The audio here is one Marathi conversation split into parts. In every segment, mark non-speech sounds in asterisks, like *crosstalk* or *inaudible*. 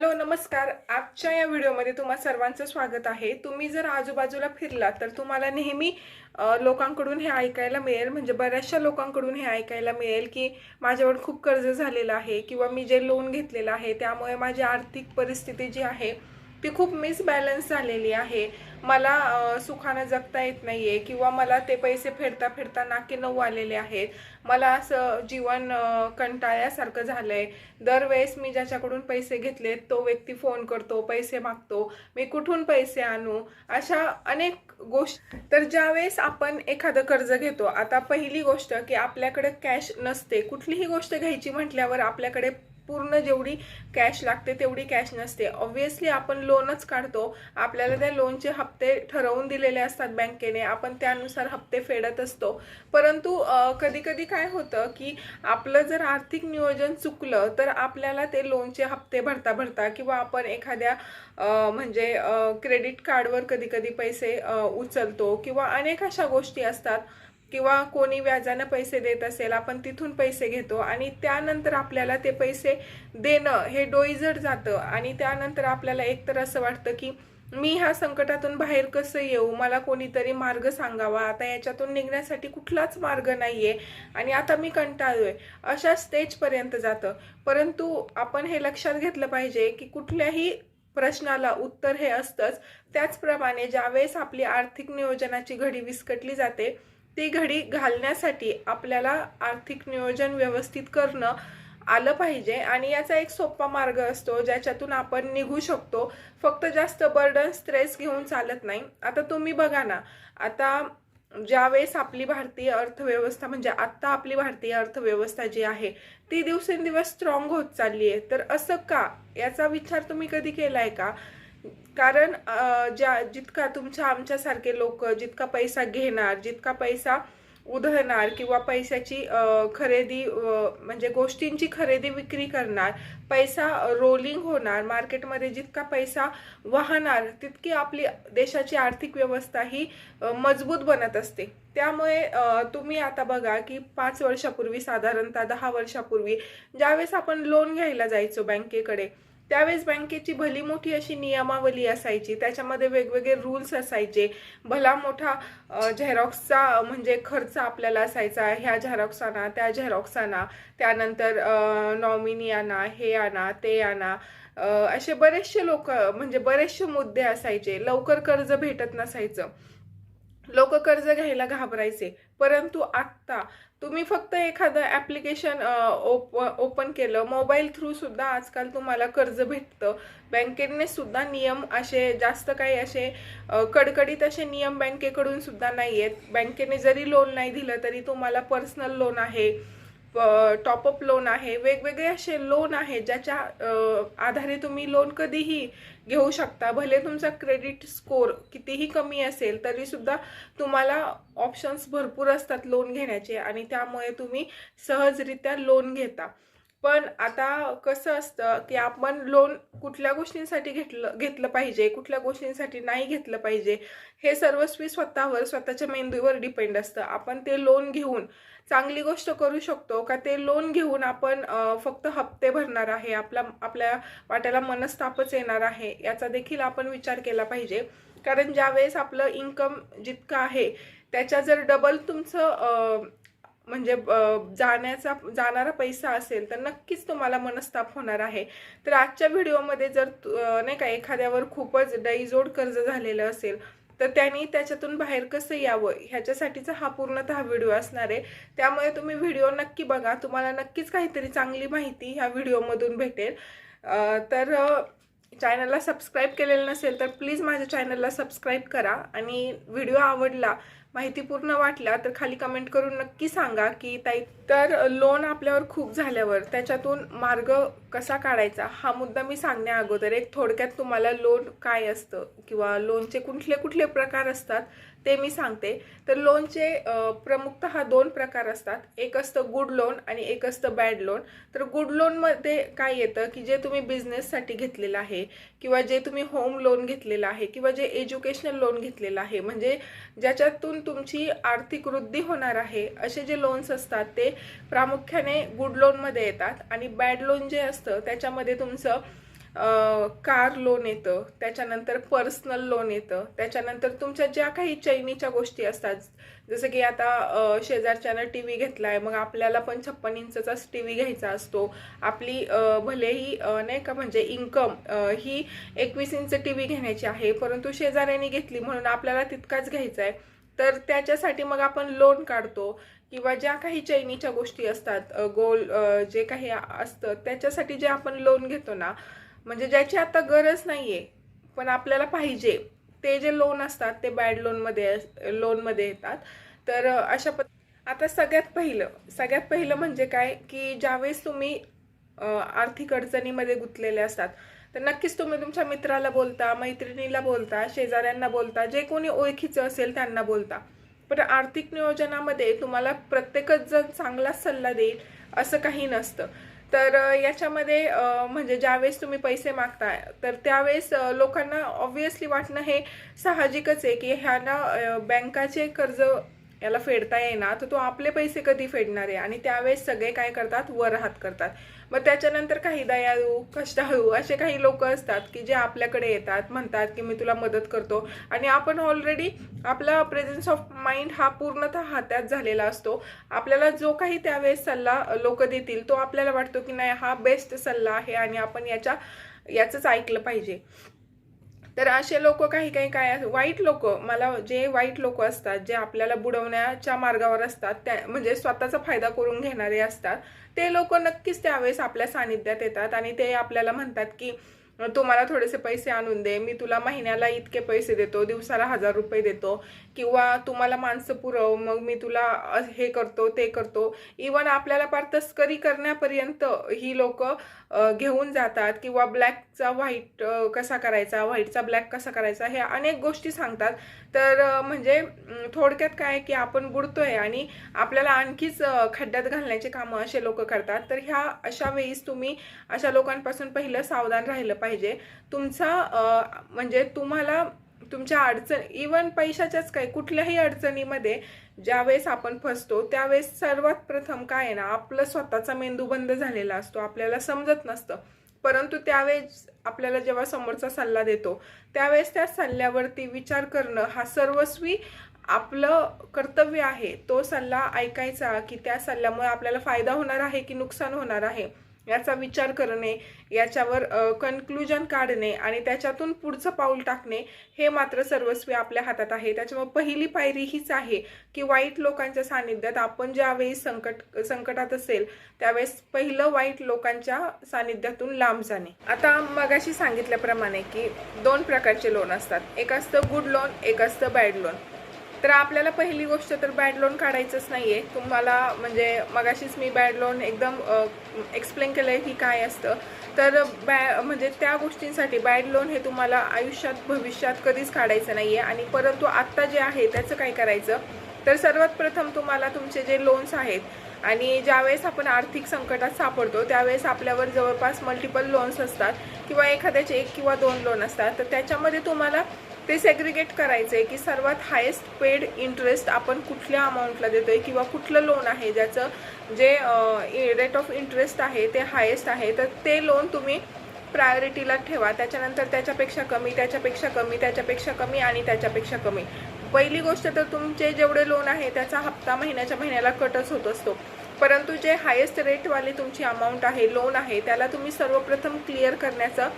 हॅलो नमस्कार. आजच्या या व्हिडिओमध्ये तुम्हा सर्वांचं स्वागत आहे. तुम्ही जर आजूबाजूला फिरलात तर तुम्हाला नेहमी लोकांकडून हे ऐकायला मिळेल. म्हणजे बऱ्याचशा लोकांकडून हे ऐकायला मिळेल की माझ्यावर खूप कर्ज झालेलं आहे किंवा मी जे लोन घेतलेलं आहे त्यामुळे माझी आर्थिक परिस्थिती जी आहे ती खूप मिसबॅलन्स झालेली आहे. मला सुखानं जगता येत नाही आहे किंवा मला ते पैसे फेडता फेडता नाके नऊ आलेले आहेत. मला असं जीवन कंटाळ्यासारखं झालं आहे दरवेळेस मी ज्याच्याकडून पैसे घेतले तो व्यक्ती फोन करतो पैसे मागतो. मी कुठून पैसे आणू? अशा अनेक गोष्ट. तर ज्यावेळेस आपण एखादं कर्ज घेतो आता पहिली गोष्ट की आपल्याकडे कॅश नसते. कुठलीही गोष्ट घ्यायची म्हटल्यावर आपल्याकडे पूर्ण जेवढी कॅश लागते तेवढी कॅश नसते. ऑब्व्हियसली आपण लोनच काढतो. आपल्याला त्या लोनचे हप्ते ठरवून दिलेले असतात बँकेने. आपण त्यानुसार हप्ते फेडत असतो. परंतु कधी कधी काय होतं की आपलं जर आर्थिक नियोजन चुकलं तर आपल्याला ते लोनचे हप्ते भरता भरता किंवा आपण एखाद्या म्हणजे क्रेडिट कार्डवर कधी कधी पैसे उचलतो किंवा अनेक अशा गोष्टी असतात. किंवा कोणी व्याजानं पैसे देत असेल आपण तिथून पैसे घेतो आणि त्यानंतर आपल्याला ते पैसे देणं हे डोईजड जातं. आणि त्यानंतर आपल्याला एकतर असं वाटतं की मी ह्या संकटातून बाहेर कसं येऊ? मला कोणीतरी मार्ग सांगावा? आता याच्यातून निघण्यासाठी कुठलाच मार्ग नाही आहे आणि आता मी कंटाळलोय. अशा स्टेजपर्यंत जातं. परंतु आपण हे लक्षात घेतलं पाहिजे की कुठल्याही प्रश्नाला उत्तर हे असतंच. त्याचप्रमाणे ज्यावेळेस आपली आर्थिक नियोजनाची घडी विस्कटली जाते ती घडी घालण्यासाठी आपल्याला आर्थिक नियोजन व्यवस्थित करणं आलं पाहिजे. आणि याचा एक सोपा मार्ग असतो ज्याच्यातून आपण निघू शकतो. फक्त जास्त बर्डन स्ट्रेस घेऊन चालत नाही. आता तुम्ही बघा ना आता ज्यावेळेस आपली भारतीय अर्थव्यवस्था म्हणजे आत्ता आपली भारतीय अर्थव्यवस्था जी आहे ती दिवसेंदिवस स्ट्रॉंग होत चालली आहे तर असं का? याचा विचार तुम्ही कधी केला आहे का? कारण ज्या जितका तुमच्या आमच्यासारखे लोक जितका पैसा घेणार जितका पैसा उधळणार किंवा पैशाची खरेदी म्हणजे गोष्टींची खरेदी विक्री करणार पैसा रोलिंग होणार मार्केटमध्ये जितका पैसा वाहणार तितकी आपली देशाची आर्थिक व्यवस्था ही मजबूत बनत असते. त्यामुळे तुम्ही आता बघा की पाच वर्षापूर्वी साधारणतः दहा वर्षापूर्वी ज्यावेळेस आपण लोन घ्यायला जायचो बँकेकडे त्यावेळेस बँकेची भली मोठी अशी नियमावली असायची. त्याच्यामध्ये वेगवेगळे रूल्स असायचे. भला मोठा झेरॉक्सचा म्हणजे खर्च आपल्याला असायचा. ह्या झेरॉक्स आणा त्या झेरॉक्स आणा त्यानंतर नॉमिनी आणा हे आणा ते आणा असे बरेचसे लोक म्हणजे बरेचसे मुद्दे असायचे. लवकर कर्ज भेटत नसायचं. लोक कर्ज घ्यायला घाबरायचे. परंतु आत्ता तुम्ही फक्त एखादं ॲप्लिकेशन ओप ओपन केलं. मोबाईल थ्रूसुद्धा आजकाल तुम्हाला कर्ज भेटतं. बँकेने सुद्धा नियम असे जास्त काही असे कडकडीत असे नियम बँकेकडून सुद्धा नाही आहेत बँकेने जरी लोन नाही दिलं तरी तुम्हाला पर्सनल लोन आहे. टॉपअप लोन आहे वेगवेगळे असे लोन आहे ज्याच्या आधारे तुम्ही लोन कधीही घेऊ शकता. भले तुमचा क्रेडिट स्कोर कितीही कमी असेल तरीसुद्धा तुम्हाला ऑप्शन्स भरपूर असतात लोन घेण्याचे आणि त्यामुळे तुम्ही सहजरित्या लोन घेता. पण आता कसं असतं की आपण लोन कुठल्या गोष्टींसाठी घेतलं घेतलं पाहिजे कुठल्या गोष्टींसाठी नाही घेतलं पाहिजे हे सर्वस्वी स्वतःवर स्वतःच्या मेंदूवर डिपेंड असतं. आपण ते लोन घेऊन चांगली गोष्ट करू शकतो का ते लोन घेऊन आपण फक्त हप्ते भरणार आहे आपला आपल्या वाट्याला मनस्तापच येणार आहे याचा देखील आपण विचार केला पाहिजे. कारण ज्यावेळेस आपलं इन्कम जितकं आहे त्याच्या जर डबल तुमचं म्हणजे जाण्याचा जाणारा पैसा असेल तर नक्कीच तुम्हाला मनस्ताप होणार आहे. तर आजच्या व्हिडिओमध्ये जर नाही का एखाद्यावर खूपच डैजोड कर्ज झालेलं असेल तर त्यांनी त्याच्यातून बाहेर कसं यावं ह्याच्यासाठीचा हा पूर्णतः व्हिडिओ असणार आहे. त्यामुळे तुम्ही व्हिडिओ नक्की बघा. तुम्हाला नक्कीच काहीतरी चांगली माहिती ह्या व्हिडिओमधून भेटेल. तर चॅनलला सबस्क्राईब केलेलं नसेल तर प्लीज माझ्या चॅनलला सबस्क्राईब करा. आणि व्हिडिओ आवडला माहितीपूर्ण वाटला तर खाली कमेंट करून नक्की सांगा की ताई तर लोन आपल्यावर खूप झाल्यावर त्याच्यातून मार्ग कसा काढायचा? हा मुद्दा मी सांगण्या अगोदर. एक थोडक्यात तुम्हाला लोन काय असतं? किंवा लोनचे कुठले कुठले प्रकार असतात? ते मी सांगते. तर लोनचे प्रमुखतः दोन प्रकार असतात. एक असतं गुड लोन आणि एक असतं बॅड लोन तर गुड लोनमध्ये काय येतं की जे तुम्ही बिझनेससाठी घेतलेलं आहे किंवा जे तुम्ही होम लोन घेतलेलं आहे किंवा जे एज्युकेशनल लोन घेतलेलं आहे म्हणजे ज्याच्यातून तुमची आर्थिक वृद्धी होणार आहे असे जे लोन्स असतात ते प्रामुख्याने गुड लोनमध्ये येतात आणि बॅड लोन जे असतं त्याच्यामध्ये तुमचं कार लोन येतं त्याच्यानंतर पर्सनल लोन येतं त्याच्यानंतर तुमच्या ज्या काही चैनीच्या गोष्टी असतात जसं की आता शेजारच्यानं टी व्ही घेतलाय मग आपल्याला पण छप्पन इंचचाच टी व्ही घ्यायचा असतो. आपली भलेही नाही का म्हणजे इन्कम ही एकवीस इंच टी व्ही घेण्याची आहे परंतु शेजाऱ्यांनी घेतली म्हणून आपल्याला तितकाच घ्यायचा आहे तर त्याच्यासाठी मग आपण लोन काढतो किंवा ज्या काही चैनीच्या गोष्टी असतात गोल जे काही असतं त्याच्यासाठी जे आपण लोन घेतो ना म्हणजे ज्याची आता गरज नाहीये पण आपल्याला पाहिजे. ते जे लोन असतात ते बॅड लोनमध्ये लोनमध्ये येतात. तर अशा पद्ध आता सगळ्यात पहिलं सगळ्यात पहिलं म्हणजे काय? की ज्यावेळेस तुम्ही आर्थिक अडचणीमध्ये गुंतलेले असतात तर नक्कीच तुम्ही तुमच्या मित्राला बोलता मैत्रिणीला बोलता शेजाऱ्यांना बोलता जे कोणी ओळखीचं असेल त्यांना बोलता. पण आर्थिक नियोजनामध्ये तुम्हाला प्रत्येकच जण चांगलाच सल्ला देईल असं काही नसतं. तर याच्यामध्ये म्हणजे ज्यावेळेस तुम्ही पैसे मागताय तर त्यावेळेस लोकांना ऑब्व्हियसली वाटणं हे साहजिकच आहे की ह्यांना बँकाचे कर्ज याला फेडता येईना तर तो आपले पैसे कधी फेडणार आहे? आणि त्यावेळेस सगळे काय करतात? वर हात करतात. मग त्याच्यानंतर काही दयाळू कष्टाळू असे काही लोक असतात की जे आपल्याकडे येतात म्हणतात की मी तुला मदत करतो. आणि आपण ऑलरेडी आपला प्रेझेन्स ऑफ माइंड हा पूर्णतः हातात झालेला असतो. आपल्याला जो काही त्यावेळेस सल्ला लोक देतील तो आपल्याला वाटतो की नाही हा बेस्ट सल्ला आहे आणि आपण याच्या याचंच ऐकलं पाहिजे. तर असे लोक काही काही काय वाईट लोक मला जे वाईट लोक असतात जे आपल्याला बुडवण्याच्या मार्गावर असतात त्या म्हणजे स्वतःचा फायदा करून घेणारे असतात ते लोक नक्कीच त्यावेळेस आपल्या सानिध्यात येतात आणि ते आपल्याला म्हणतात की तू मला थोडेसे पैसे आणून दे मी तुला महिन्याला इतके पैसे देतो दिवसाला हजार रुपये देतो. किंवा तुम्हाला माणसं पुरव मग मी तुला हे करतो ते करतो. इवन आपल्याला पार तस्करी करण्यापर्यंत ही लोक घेऊन जातात. किंवा ब्लॅकचा व्हाईट कसा करायचा व्हाईटचा ब्लॅक कसा करायचा हे अनेक गोष्टी सांगतात. तर म्हणजे थोडक्यात काय की आपण बुडतोय आणि आपल्याला आणखीच खड्ड्यात घालण्याचे कामं असे लोक करतात. तर ह्या अशा वेळीस तुम्ही अशा लोकांपासून पहिलं सावधान राहिलं पाहिजे. तुमचा म्हणजे तुम्हाला तुमच्या अडचण इवन पैशाच्याच काय कुठल्याही अडचणीमध्ये ज्यावेळेस आपण फसतो त्यावेळेस सर्वात प्रथम काय आहे ना आपलं स्वतःचा मेंदू बंद झालेला असतो. आपल्याला समजत नसतं. परंतु त्यावेळेस आपल्याला जेव्हा समोरचा सल्ला देतो त्यावेळेस त्या सल्ल्यावरती विचार करणं हा सर्वस्वी आपलं कर्तव्य आहे. तो सल्ला ऐकायचा की त्या सल्ल्यामुळे आपल्याला फायदा होणार आहे की नुकसान होणार आहे? याचा विचार करणे याच्यावर कन्क्लुजन काढणे आणि त्याच्यातून पुढचं पाऊल टाकणे हे मात्र सर्वस्वी आपल्या हातात आहे. त्याच्यामुळे पहिली पायरी हीच आहे की वाईट लोकांच्या सानिध्यात आपण ज्यावेळी संकट संकटात असेल त्यावेळेस पहिलं वाईट लोकांच्या सानिध्यातून लांब जाणे. आता मगाशी सांगितल्याप्रमाणे की दोन प्रकारचे लोन असतात. एक असतं गुड लोन एक असतं बॅड लोन तर आपल्याला पहिली गोष्ट तर बॅड लोन काढायचंच नाही आहे तुम्हाला म्हणजे मगाशीच मी बॅड लोन एकदम एक्सप्लेन केलं आहे की काय असतं. तर बॅ म्हणजे त्या गोष्टींसाठी बॅड लोन हे तुम्हाला आयुष्यात भविष्यात कधीच काढायचं नाही आहे आणि परंतु आत्ता जे आहे त्याचं काय करायचं? तर सर्वात प्रथम तुम्हाला तुमचे जे लोन्स आहेत आणि ज्यावेळेस आपण आर्थिक संकटात सापडतो त्यावेळेस आपल्यावर जवळपास मल्टिपल लोन्स असतात किंवा एखाद्याचे एक किंवा दोन लोन असतात. तर त्याच्यामध्ये तुम्हाला ते सेग्रिगेट करायचं आहे की सर्वात हायेस्ट पेड इंटरेस्ट आपण कुठल्या अमाऊंटला देतो आहे किंवा कुठलं लोन आहे ज्याचं जे रेट ऑफ इंटरेस्ट आहे ते हायेस्ट आहे तर ते लोन तुम्ही प्रायोरिटीला ठेवा. त्याच्यानंतर त्याच्यापेक्षा कमी त्याच्यापेक्षा कमी त्याच्यापेक्षा कमी आणि त्याच्यापेक्षा कमी. पहिली गोष्ट तर तुमचे जेवढे लोन आहे त्याचा हप्ता महिन्याच्या महिन्याला कटच होत असतो. परंतु जे हायेस्ट रेटवाले तुमची अमाऊंट आहे लोन आहे त्याला तुम्ही सर्वप्रथम क्लिअर करण्याचा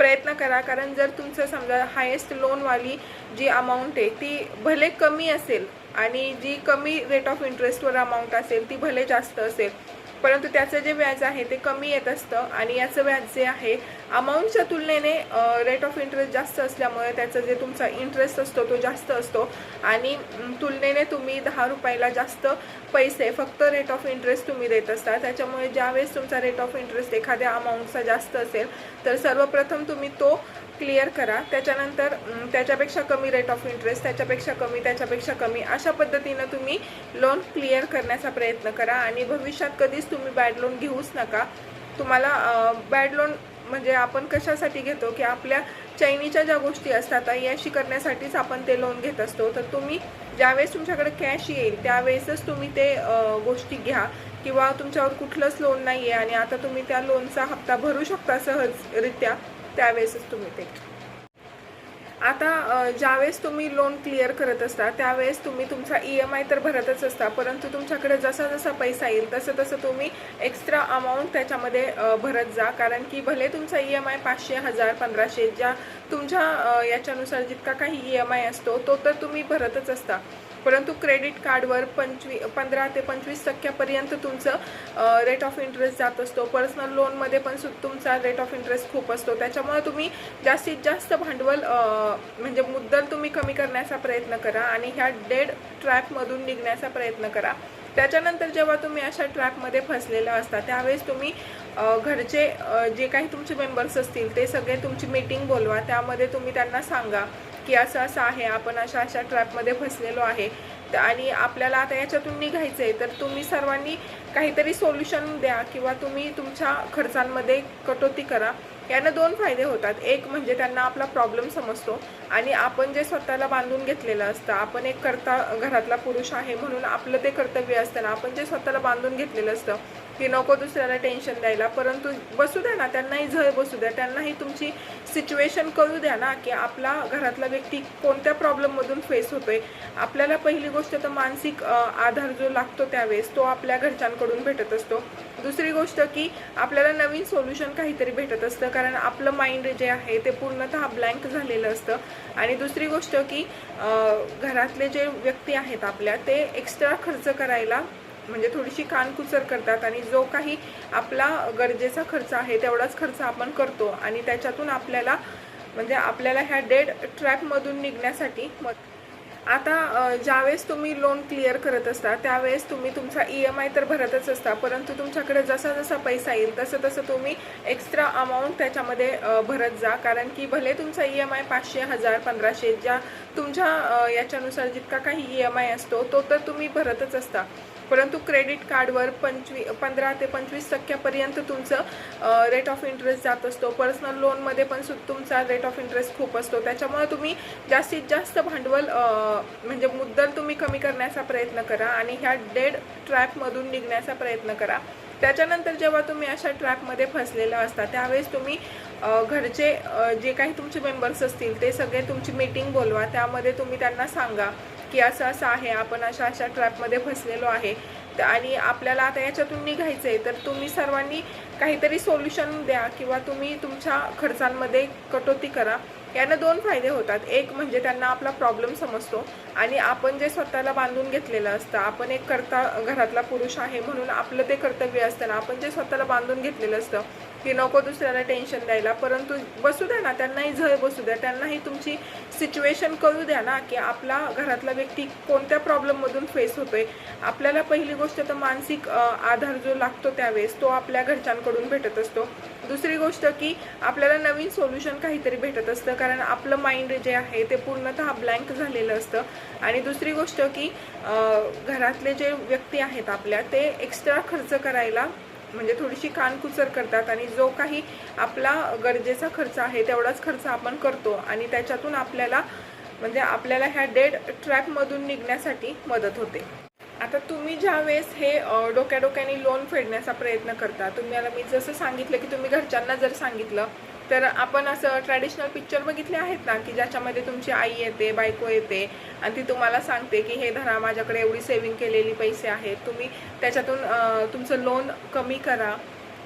प्रयत्न करा कारण जर तुमचं समजा हायेस्ट लोनवाली जी अमाऊंट आहे ती भले कमी असेल आणि जी कमी रेट ऑफ इंटरेस्टवर अमाऊंट असेल ती भले जास्त असेल परंतु त्याचं जे व्याज आहे ते कमी येत असतं आणि याचं व्याज जे आहे अमाऊंटच्या तुलनेने रेट ऑफ इंटरेस्ट जास्त असल्यामुळे त्याचं जे तुमचा इंटरेस्ट असतो तो जास्त असतो. आणि तुलनेने तुम्ही दहा रुपयाला जास्त पैसे फक्त रेट ऑफ इंटरेस्ट तुम्ही देत असता. त्याच्यामुळे ज्यावेळेस तुमचा रेट ऑफ इंटरेस्ट एखाद्या अमाऊंटचा जास्त असेल तर सर्वप्रथम तुम्ही तो क्लिअर करा. त्याच्यानंतर त्याच्यापेक्षा कमी रेट ऑफ इंटरेस्ट त्याच्यापेक्षा कमी त्याच्यापेक्षा कमी अशा पद्धतीनं तुम्ही लोन क्लिअर करण्याचा प्रयत्न करा. आणि भविष्यात कधीच तुम्ही बॅड लोन घेऊच नका. तुम्हाला बॅड लोन म्हणजे आपण कशासाठी घेतो? की आपल्या चैनीच्या ज्या गोष्टी असतात याशी करण्यासाठीच आपण ते लोन घेत असतो. तर तुम्ही ज्यावेळेस तुमच्याकडे कॅश येईल त्यावेळेसच तुम्ही ते गोष्टी घ्या. किंवा तुमच्यावर कुठलंच लोन नाही आहे आणि आता तुम्ही त्या लोनचा हप्ता भरू शकता सहजरित्या. त्यावेळेसच तुम्ही ते आता ज्यावेळेस तुम्ही लोन क्लिअर करत असता त्यावेळेस तुम्ही तुमचा ई एम आय तर भरतच असता परंतु तुमच्याकडे जसा जसा पैसा येईल तसं तसं तुम्ही एक्स्ट्रा अमाऊंट त्याच्यामध्ये भरत जा. कारण की भले तुमचा ई एम आय पाचशे हजार पंधराशे ज्या तुमच्या याच्यानुसार जितका काही ई एम आय असतो तो तर तुम्ही भरतच असता. परंतु क्रेडिट कार्डवर पंचवी पंधरा ते पंचवीस टक्क्यापर्यंत तुमचं रेट ऑफ इंटरेस्ट जात असतो. पर्सनल लोनमध्ये पण सु तुमचा रेट ऑफ इंटरेस्ट खूप असतो. त्याच्यामुळे तुम्ही जास्तीत जास्त भांडवल म्हणजे मुद्दल तुम्ही कमी करण्याचा प्रयत्न करा आणि ह्या डेड ट्रॅपमधून निघण्याचा प्रयत्न करा. त्याच्यानंतर जेव्हा तुम्ही अशा ट्रॅपमध्ये फसलेला असता त्यावेळेस तुम्ही घरचे जे काही तुमचे मेंबर्स असतील ते सगळे तुमची मीटिंग बोलवा. त्यामध्ये तुम्ही त्यांना सांगा. की असं असं आहे आपण अशा अशा ट्रॅपमध्ये फसलेलो आहे. तर आणि आपल्याला आता याच्यातून निघायचं आहे तर तुम्ही सर्वांनी काहीतरी सोल्युशन द्या किंवा तुम्ही तुमच्या खर्चांमध्ये कटोती करा. यानं दोन फायदे होतात. एक म्हणजे त्यांना आपला प्रॉब्लेम समजतो आणि आपण जे स्वतःला बांधून घेतलेलं असतं आपण एक करता घरातला पुरुष आहे म्हणून आपलं ते कर्तव्य असतं ना आपण जे स्वतःला बांधून घेतलेलं असतं की नको दुसऱ्याला टेन्शन द्यायला. परंतु बसू द्या ना त्यांनाही झळ बसू द्या. त्यांनाही तुमची सिच्युएशन कळू द्या ना की आपला घरातला व्यक्ती कोणत्या प्रॉब्लेममधून फेस होतोय. आपल्याला पहिली गोष्ट तर मानसिक आधार जो लागतो त्यावेळेस तो आपल्या घरच्यांकडून भेटत असतो. दुसरी गोष्ट की आपल्याला नवीन सोल्युशन काहीतरी भेटत असतं. कारण आपलं माइंड जे आहे ते पूर्णतः ब्लँक झालेलं असतं. आणि दुसरी गोष्ट की घरातले जे व्यक्ती आहेत आपल्या ते एक्स्ट्रा खर्च करायला म्हणजे थोडीशी कानकुचर करतात आणि जो काही आपला गरजेचा खर्च आहे तेवढाच खर्च आपण करतो आणि त्याच्यातून आपल्याला म्हणजे आपल्याला ह्या डेड ट्रॅपमधून निघण्यासाठी मग आता ज्यावेळेस तुम्ही लोन क्लिअर करत असता त्यावेळेस तुम्ही तुमचा ई एम आय तर भरतच असता परंतु तुमच्याकडे जसा जसा पैसा येईल तसं तसं तुम्ही एक्स्ट्रा अमाऊंट त्याच्यामध्ये भरत जा. कारण की भले तुमचा ई एम आय पाचशे हजार पंधराशे ज्या तुमच्या याच्यानुसार जितका काही ई एम आय असतो तो तर तुम्ही भरतच असता. परंतु क्रेडिट कार्डवर पंचवी पंधरा ते पंचवीस टक्क्यापर्यंत तुमचं रेट ऑफ इंटरेस्ट जात असतो. पर्सनल लोनमध्ये पण सु तुमचा रेट ऑफ इंटरेस्ट खूप असतो. त्याच्यामुळे तुम्ही जास्तीत जास्त भांडवल म्हणजे मुद्दल तुम्ही कमी करण्याचा प्रयत्न करा आणि ह्या डेड ट्रॅपमधून निघण्याचा प्रयत्न करा. त्याच्यानंतर जेव्हा तुम्ही अशा ट्रॅपमध्ये फसलेला असता त्यावेळेस तुम्ही घरचे जे काही तुमचे मेंबर्स असतील ते सगळे तुमची मीटिंग बोलवा. त्यामध्ये तुम्ही त्यांना सांगा. की असं असं आहे आपण अशा अशा ट्रॅपमध्ये फसलेलो आहे. आणि आपल्याला आता याच्यातून निघायचं आहे तर तुम्ही सर्वांनी काहीतरी सोल्युशन द्या किंवा तुम्ही तुमच्या खर्चांमध्ये कटोती करा. यानं दोन फायदे होतात. एक म्हणजे त्यांना आपला प्रॉब्लेम समजतो आणि आपण जे स्वतःला बांधून घेतलेलं असतं आपण एक करता घरातला पुरुष आहे म्हणून आपलं ते कर्तव्य असतं ना आपण जे स्वतःला बांधून घेतलेलं असतं की नको दुसऱ्याला टेन्शन द्यायला परंतु बसू द्या ना त्यांनाही झळ बसू द्या त्यांनाही तुमची सिच्युएशन कळू द्या ना की आपला घरातला व्यक्ती कोणत्या प्रॉब्लेममधून फेस होतोय. आपल्याला पहिली गोष्ट तर मानसिक आधार जो लागतो त्यावेळेस तो आपल्या घरच्यांकडून भेटत असतो. दुसरी गोष्ट की आपल्याला नवीन सोल्युशन काहीतरी भेटत असतं. कारण आपलं माइंड जे आहे ते पूर्णतः ब्लँक झालेलं असतं. आणि दुसरी गोष्ट की घरातले जे व्यक्ती आहेत आपल्या ते एक्स्ट्रा खर्च करायला म्हणजे थोडीशी कानकुचर करतात. आणि जो काही आपला गरजेचा खर्च आहे तेवढाच खर्च आपण करतो. आणि त्याच्यातून आपल्याला म्हणजे आपल्याला ह्या डेड ट्रॅपमधून निघण्यासाठी मदत होते. आता तुम्ही ज्या वेळेस हे डोक्या डोक्याने लोन फेडण्याचा प्रयत्न करता तुम्हाला मी जसं सांगितलं की तुम्ही घरच्यांना जर सांगितलं तर आपण असं ट्रॅडिशनल पिक्चर बघितले आहेत ना की ज्याच्यामध्ये तुमची आई येते बायको येते आणि ती तुम्हाला सांगते की हे धरा माझ्याकडे एवढी सेव्हिंग केलेली पैसे आहेत तुम्ही त्याच्यातून तुमचं लोन कमी करा.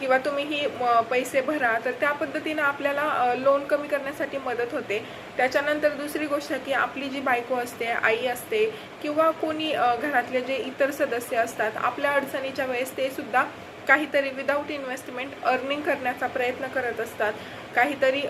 किंवा तुम्ही ही म, पैसे भरा तर त्या पद्धतीनं आपल्याला लोन कमी करण्यासाठी मदत होते. त्याच्यानंतर दुसरी गोष्ट की आपली जी बायको असते आई असते किंवा कोणी घरातले जे इतर सदस्य असतात आपल्या अडचणीच्या वेळेस ते सुद्धा काहीतरी विदाऊट इन्व्हेस्टमेंट अर्निंग करण्याचा प्रयत्न करत असतात. काहीतरी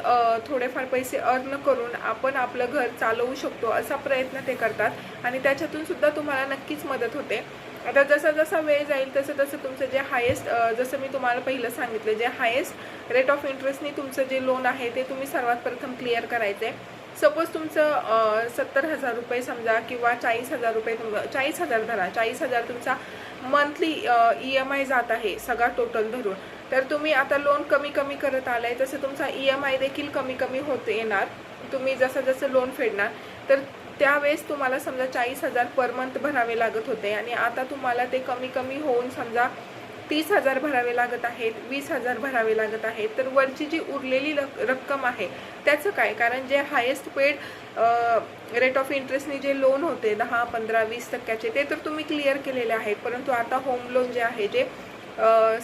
थोडेफार पैसे अर्न करून आपण आपलं घर चालवू शकतो असा प्रयत्न ते करतात. आणि त्याच्यातून सुद्धा तुम्हाला नक्कीच मदत होते. आता जसा जसा वेळ जाईल तसं तसं तुमचं जे हायेस्ट जसं मी तुम्हाला पहिलं सांगितलं जे हायेस्ट रेट ऑफ इंटरेस्टनी तुमचं जे लोन आहे ते तुम्ही सर्वात प्रथम क्लिअर करायचं आहे सपोज तुमचं सत्तर हजार रुपये समजा किंवा चाळीस हजार रुपये तुम चाळीस हजार धरा चाळीस हजार तुमचा मंथली ई एम आय जात आहे सगळा टोटल धरून. तर तुम्ही आता लोन कमी कमी करत आलाय तसं तुमचा ई एम आय देखील कमी कमी होत येणार. तुम्ही जसं जसं लोन फेडणार तर त्यावेळेस तुम्हाला समजा चाळीस हजार पर मंथ भरावे लागत होते आणि आता तुम्हाला ते कमी कमी होऊन समजा तीस हजार भरावे लागत आहेत वीस हजार भरावे लागत आहेत. तर वरची जी उरलेली रक्कम आहे त्याचं काय? कारण जे हायेस्ट पेड रेट ऑफ इंटरेस्टने जे लोन होते दहा पंधरा वीस टक्क्याचे ते तर तुम्ही क्लिअर केलेले आहेत. परंतु आता होम लोन जे आहे जे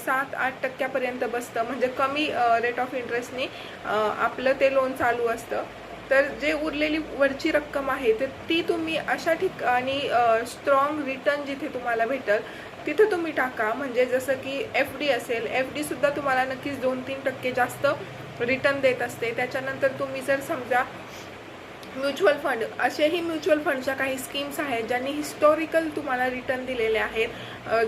सात आठ टक्क्यापर्यंत बसतं. म्हणजे कमी रेट ऑफ इंटरेस्टने आपलं ते लोन चालू असतं. तर जे उरलेली वरची रक्कम आहे तर ती तुम्ही अशा ठिकाणी स्ट्रॉंग रिटर्न जिथे तुम्हाला भेटल तिथे तुम्ही टाका. म्हणजे जसं की एफ डी असेल एफ डी सुद्धा तुम्हाला नक्कीच दोन तीन टक्के जास्त रिटर्न देत असते. त्याच्यानंतर तुम्ही जर समजा म्युच्युअल फंड असेही म्युच्युअल फंडच्या काही स्कीम्स आहेत ज्यांनी हिस्टॉरिकल तुम्हाला रिटर्न दिलेले आहेत.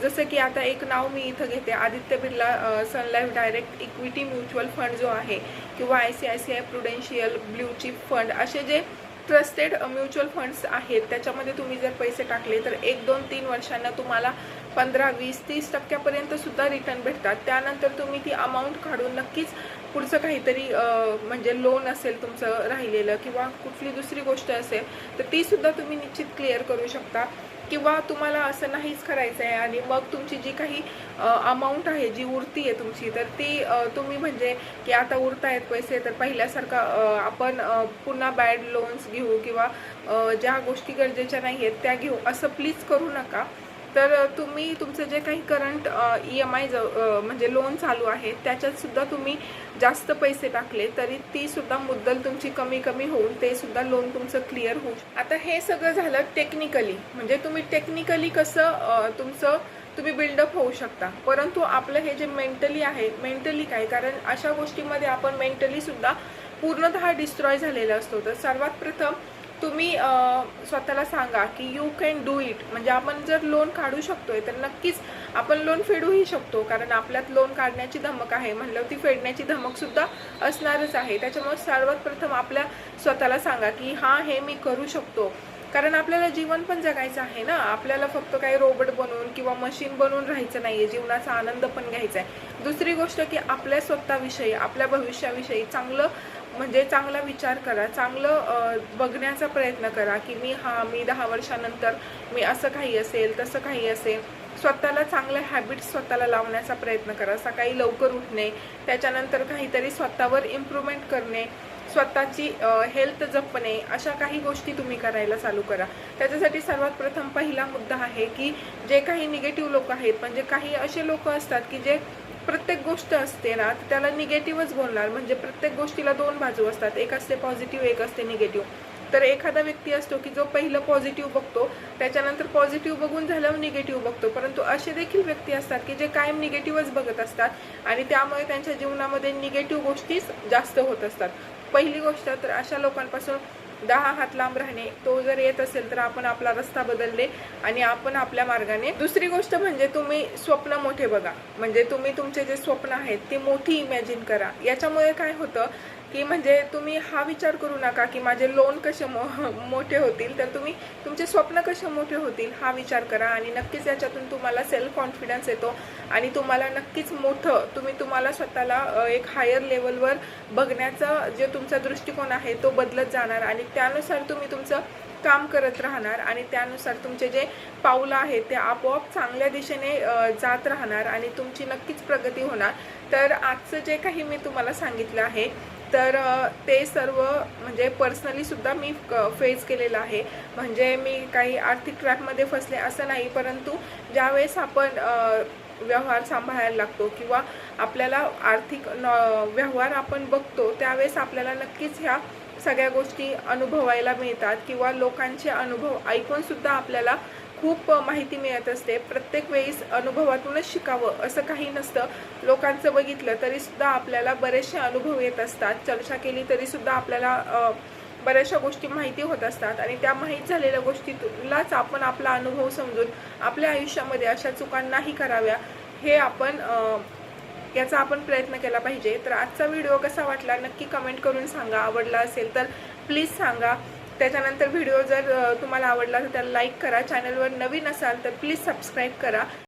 जसं की आता एक नाव मी इथं घेते Aditya Birla Sun Life direct equity mutual fund जो आहे किंवा I C I C I Prudential blue chip fund असे जे ट्रस्टेड म्युच्युअल फंड्स आहेत त्याच्यामध्ये तुम्ही जर पैसे टाकले तर एक दोन तीन वर्षांना तुम्हाला पंधरा वीस तीस टक्क्यापर्यंत सुद्धा रिटर्न भेटतात. त्यानंतर तुम्ही ती अमाऊंट काढून नक्कीच पुढचं काहीतरी म्हणजे लोन असेल तुमचं राहिलेलं किंवा कुठली दुसरी गोष्ट असेल तर ती सुद्धा तुम्ही निश्चित क्लिअर करू शकता. किंवा तुम्हाला असं नाहीच करायचं आहे आणि मग तुमची जी काही अमाऊंट आहे जी उरती आहे तुमची तर ती तुम्ही म्हणजे की आता उरतायत पैसे तर पहिल्यासारखा आपण पुन्हा बॅड लोन्स घेऊ किंवा ज्या गोष्टी गरजेच्या नाही आहेत त्या घेऊ असं प्लीज करू नका. तर तुम्ही तुमचं जे काही करंट ई एम आय म्हणजे लोन चालू आहे त्याच्यात सुद्धा तुम्ही जास्त पैसे टाकले तरी तीसुद्धा मुद्दल तुमची कमी कमी होऊन ते सुद्धा लोन तुमचं क्लिअर होऊ आता हे सगळं झालं टेक्निकली म्हणजे तुम्ही टेक्निकली कसं तुमचं तुम्ही बिल्डअप होऊ शकता. परंतु आपलं हे जे मेंटली आहे मेंटली काय? कारण अशा गोष्टीमध्ये आपण मेंटलीसुद्धा पूर्णतः डिस्ट्रॉय झालेला असतो. तर सर्वात प्रथम तुम्ही स्वतःला सांगा की यू कॅन डू इट म्हणजे आपण जर लोन काढू शकतोय तर नक्कीच आपण लोन फेडूही शकतो. कारण आपल्यात लोन काढण्याची धमक आहे. म्हणलं ती फेडण्याची धमक सुद्धा असणारच आहे. त्याच्यामुळे सर्वात प्रथम आपल्या स्वतःला सांगा की हां हे मी करू शकतो. कारण आपल्याला जीवन पण जगायचं आहे ना. आपल्याला फक्त काही रोबोट बनवून किंवा मशीन बनवून राहायचं नाही आहे जीवनाचा आनंद पण घ्यायचा आहे. दुसरी गोष्ट की आपल्या स्वतःविषयी आपल्या भविष्याविषयी चांगलं म्हणजे चांगला विचार करा चांगलं बघण्याचा प्रयत्न करा की मी हा मी दहा वर्षानंतर मी असं काही असेल तसं काही असेल. स्वतःला चांगल्या हॅबिट्स स्वतःला लावण्याचा प्रयत्न करा. सकाळी लवकर उठणे त्याच्यानंतर काहीतरी स्वतःवर इम्प्रूव्हमेंट करणे स्वतःची हेल्थ जपणे अशा काही गोष्टी तुम्ही करायला चालू करा. त्याच्यासाठी सर्वात प्रथम पहिला मुद्दा आहे की जे काही निगेटिव्ह लोक आहेत म्हणजे काही असे लोक असतात की जे प्रत्येक गोष्ट असते ना तर त्याला निगेटिव्हच बोलणार. म्हणजे प्रत्येक गोष्टीला दोन बाजू असतात. एक असते पॉझिटिव्ह एक असते निगेटिव्ह तर एखादा व्यक्ती असतो की जो पहिलं पॉझिटिव्ह बघतो त्याच्यानंतर पॉझिटिव्ह बघून झाल्यावर निगेटिव्ह बघतो. परंतु असे देखील व्यक्ती असतात की जे कायम निगेटिव्हच बघत असतात आणि त्यामुळे त्यांच्या जीवनामध्ये निगेटिव्ह गोष्टीच जास्त होत असतात. पहिली गोष्ट तर अशा लोकांपासून दहा हात लांब राहणे तो जर येत असेल तर आपण आपला रस्ता बदलणे आणि आपण आपल्या मार्गाने. दुसरी गोष्ट म्हणजे तुम्ही स्वप्न मोठे बघा. म्हणजे तुम्ही तुमचे जे स्वप्न आहेत ते मोठी इमॅजिन करा. याच्यामुळे काय होतं की म्हणजे तुम्ही हा विचार करू नका की माझे लोन कसे मो *laughs* मोठे होतील. तर तुम्ही तुमचे स्वप्न कसे मोठे होतील हा विचार करा आणि नक्कीच याच्यातून तुम्हाला सेल्फ कॉन्फिडन्स येतो आणि तुम्हाला नक्कीच मोठं तुम्ही तुम्हाला स्वतःला एक हायर लेवलवर बघण्याचा जे तुमचा दृष्टिकोन आहे तो बदलत जाणार आणि त्यानुसार तुम्ही तुमचं काम करत राहणार आणि त्यानुसार तुमचे जे पावलं आहेत ते आपोआप चांगल्या दिशेने जात राहणार आणि तुमची नक्कीच प्रगती होणार. तर आजचं जे काही मी तुम्हाला सांगितलं आहे तर ते सर्व म्हणजे पर्सनलीसुद्धा मी फेस केलेलं आहे. म्हणजे मी काही आर्थिक ट्रॅपमध्ये फसले असं नाही परंतु ज्यावेळेस आपण व्यवहार सांभाळायला लागतो किंवा आपल्याला आर्थिक नॉ व्यवहार आपण बघतो त्यावेळेस आपल्याला नक्कीच ह्या सगळ्या गोष्टी अनुभवायला मिळतात किंवा लोकांचे अनुभव ऐकूनसुद्धा आपल्याला खूप माहिती मिळत असते. प्रत्येक वेळीस अनुभवातूनच शिकावं असं काही नसतं. लोकांचं बघितलं तरीसुद्धा आपल्याला बरेचसे अनुभव येत असतात. चर्चा केली तरीसुद्धा आपल्याला बऱ्याचशा गोष्टी माहिती होत असतात आणि त्या माहीत झालेल्या गोष्टीलाच आपण आपला अनुभव समजून आपल्या आयुष्यामध्ये अशा चुकांनाही कराव्या हे आपण याचा आपण प्रयत्न केला पाहिजे. तर आजचा व्हिडिओ कसा वाटला नक्की कमेंट करून सांगा. आवडला असेल तर प्लीज सांगा. त्याच्यानंतर व्हिडिओ जर तुम्हाला आवडला तर त्याला लाईक करा. चॅनलवर नवीन असाल तर प्लीज सबस्क्राईब करा.